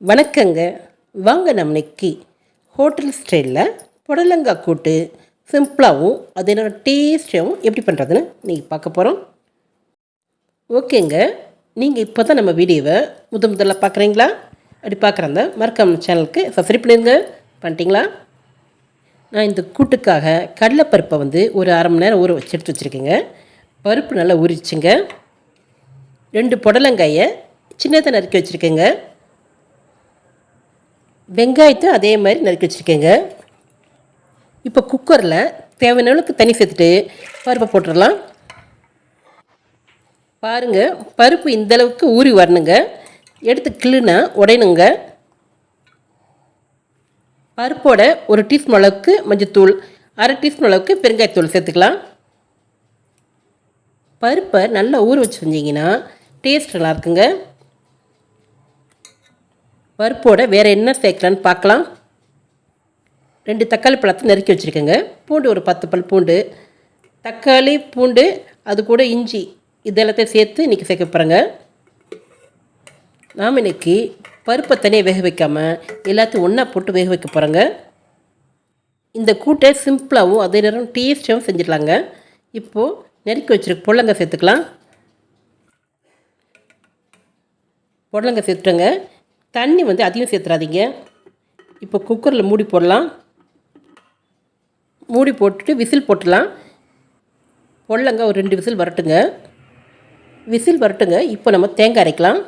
வணக்கங்க. வாங்க நம்ம இன்னைக்கு ஹோட்டல் ஸ்டைலில் புடலங்காய் கூட்டு சிம்பிளாகவும் அது என்ன டேஸ்டாகவும் எப்படி பண்ணுறதுன்னு நீங்கள் பார்க்க போகிறோம் ஓகேங்க. நீங்கள் இப்போ தான் நம்ம வீடியோவை முத முதல்ல பார்க்குறீங்களா? அப்படி பார்க்குறந்த மறக்காம சேனலுக்கு சப்ஸ்கிரைப் பண்ணிடுங்க. பண்ணிட்டீங்களா? நான் இந்த கூட்டுக்காக கடலைப்பருப்பை வந்து ஒரு அரை மணி நேரம் ஊற வச்சு எடுத்து வச்சுருக்கேங்க. பருப்பு நல்லா ஊறிச்சுங்க ரெண்டு புடலங்காயை சின்னதாக நறுக்கி வச்சுருக்கேங்க. வெங்காயத்தை அதே மாதிரி நறுக்கி வச்சுருக்கேங்க. இப்போ குக்கரில் தேவையான அளவுக்கு தண்ணி சேர்த்துட்டு பருப்பை போட்டுடலாம். பாருங்கள் பருப்பு இந்த அளவுக்கு ஊறி வரணுங்க. எடுத்து கிள்ளுனா உடையணுங்க. பருப்போட ஒரு டீஸ்பூன் அளவுக்கு மஞ்சத்தூள் அரை டீஸ்பூன் அளவுக்கு பெருங்காயத்தூள் சேர்த்துக்கலாம். பருப்பை நல்லா ஊற வச்சு செஞ்சிங்கன்னா டேஸ்ட் நல்லா இருக்குங்க. பருப்போட வேறு என்ன சேர்க்கலான்னு பார்க்கலாம். ரெண்டு தக்காளி பழத்தை நறுக்கி வச்சுருக்கேங்க. பூண்டு ஒரு பத்து பல் பூண்டு. தக்காளி பூண்டு அது கூட இஞ்சி. இதெல்லாத்தையும் சேர்த்து இன்றைக்கி சேர்க்க போகிறேங்க நாம் இன்றைக்கி பருப்பை தனியாக வேக வைக்காமல் எல்லாத்தையும் ஒன்றா போட்டு வேக வைக்க போகிறேங்க இந்த கூட்டை சிம்பிளாகவும் அதே நேரம் டேஸ்ட்டாகவும் செஞ்சிடலாங்க. இப்போது நறுக்கி வச்சுருக்க புடலங்க சேர்த்துக்கலாம். புடலங்காய் சேர்த்துட்டோங்க. தண்ணி வந்து அதிகம் சேர்த்துறாதீங்க. இப்போ குக்கரில் மூடி போடலாம். மூடி போட்டுட்டு விசில் போட்டுடலாம் பொல்லங்க ஒரு ரெண்டு விசில் வரட்டுங்க. விசில் வரட்டுங்க. இப்போ நம்ம தேங்காய் அரைக்கலாம்.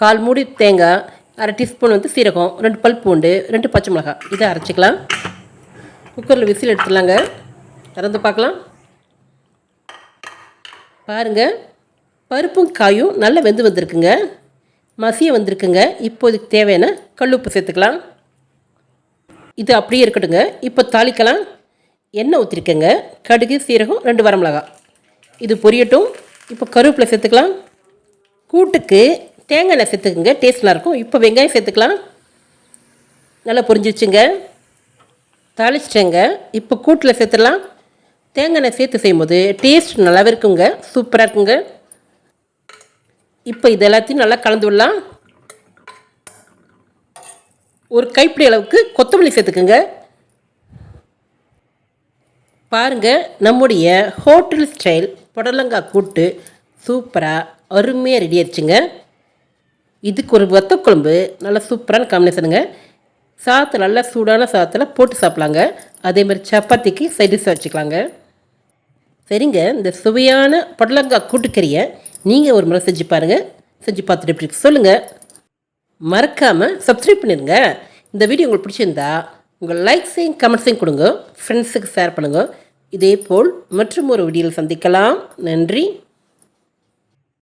கால் மூடி தேங்காய் அரை டீஸ்பூன் வந்து சீரகம் ரெண்டு பல் பூண்டு ரெண்டு பச்சை மிளகாய். இதை அரைச்சிக்கலாம். குக்கரில் விசில் எடுத்துடலாங்க. திறந்து பார்க்கலாம். பாருங்கள் பருப்பும் காயும் நல்லா வெந்து வந்திருக்குங்க. மசிய வந்திருக்குங்க. இப்போதைக்கு தேவையான கல்லுப்பு சேர்த்துக்கலாம். இது அப்படியே இருக்கட்டுங்க. இப்போ தாளிக்கலாம். எண்ணெய் ஊற்றிருக்கேங்க கடுகு சீரகம் ரெண்டு வரமிளகா இது பொரியட்டும். இப்போ கருவேப்பிலை சேர்த்துக்கலாம். கூட்டுக்கு தேங்காய் எண்ணெய் சேர்த்துக்குங்க. டேஸ்ட் நல்லாயிருக்கும். இப்போ வெங்காயம் சேர்த்துக்கலாம். நல்லா பொரிஞ்சிச்சுங்க தாளிச்சிட்டேங்க. இப்போ கூட்டில் சேர்த்துடலாம். தேங்காய் எண்ணெய் சேர்த்து செய்யும்போது டேஸ்ட் நல்லாவே இருக்குங்க. சூப்பராக இருக்குங்க. இப்போ இது எல்லாத்தையும் நல்லா கலந்து விடலாம். ஒரு கைப்பிடி அளவுக்கு கொத்தமல்லி சேர்த்துக்குங்க. பாருங்கள் நம்முடைய ஹோட்டல் ஸ்டைல் புடலங்காய் கூட்டு சூப்பராக அருமையாக ரெடி ஆயிடுச்சுங்க. இதுக்கு ஒரு வத்த குழம்பு நல்லா சூப்பரான காம்பினேஷனுங்க சாத்து நல்லா சூடான சாத்தில் போட்டு சாப்பிட்லாங்க. அதே மாதிரி சப்பாத்திக்கு சைடிஷாக வச்சுக்கலாங்க. சரிங்க இந்த சுவையான புடலங்காய் கூட்டுக்கறியை நீங்கள் ஒரு முறை செஞ்சு பாருங்கள் செஞ்சு பார்த்துட்டு எப்படி சொல்லுங்கள் மறக்காமல் சப்ஸ்கிரைப் பண்ணிடுங்க. இந்த வீடியோ உங்களுக்கு பிடிச்சிருந்தா உங்கள் லைக்ஸையும் கமெண்ட்ஸையும் கொடுங்க. ஃப்ரெண்ட்ஸுக்கு ஷேர் பண்ணுங்கள் இதே போல் மற்றும் ஒரு வீடியோவில் சந்திக்கலாம். நன்றி.